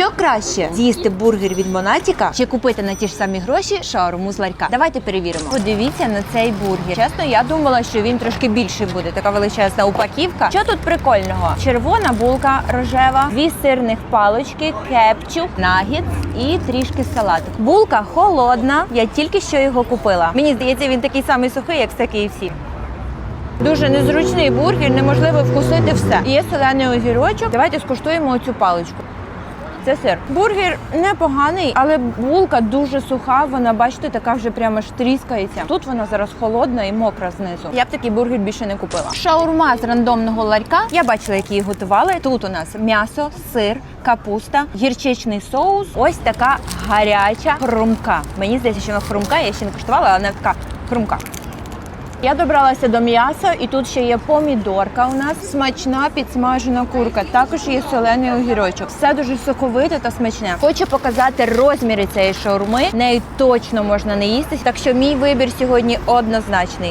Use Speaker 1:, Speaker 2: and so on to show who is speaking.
Speaker 1: Що краще з'їсти бургер від Монатіка чи купити на ті ж самі гроші шаурму з ларька? Давайте перевіримо. Подивіться на цей бургер. Чесно, я думала, що він трошки більший буде. Така величезна упаківка. Що тут прикольного? Червона булка рожева, дві сирних палочки, кепчуп, нагіт і трішки салату. Булка холодна. Я тільки що його купила. Мені здається, він такий самий сухий, як з KFC. Дуже незручний бургер, неможливо вкусити все. Є солений огірочок. Давайте скуштуємо оцю паличку. Це сир. Бургер непоганий, але булка дуже суха. Вона, бачите, така вже прямо ж тріскається. Тут вона зараз холодна і мокра знизу. Я б такий бургер більше не купила. Шаурма з рандомного ларька. Я бачила, як її готували. Тут у нас м'ясо, сир, капуста, гірчичний соус. Ось така гаряча хрумка. Мені здається, що вона хрумка. Я ще не куштувала, але вона така хрумка. Я добралася до м'яса, і тут ще є помідорка. У нас смачна підсмажена курка. Також є солений огірочок. Все дуже соковите та смачне. Хочу показати розміри цієї шаурми. Нею точно можна не їстись. Так що мій вибір сьогодні однозначний.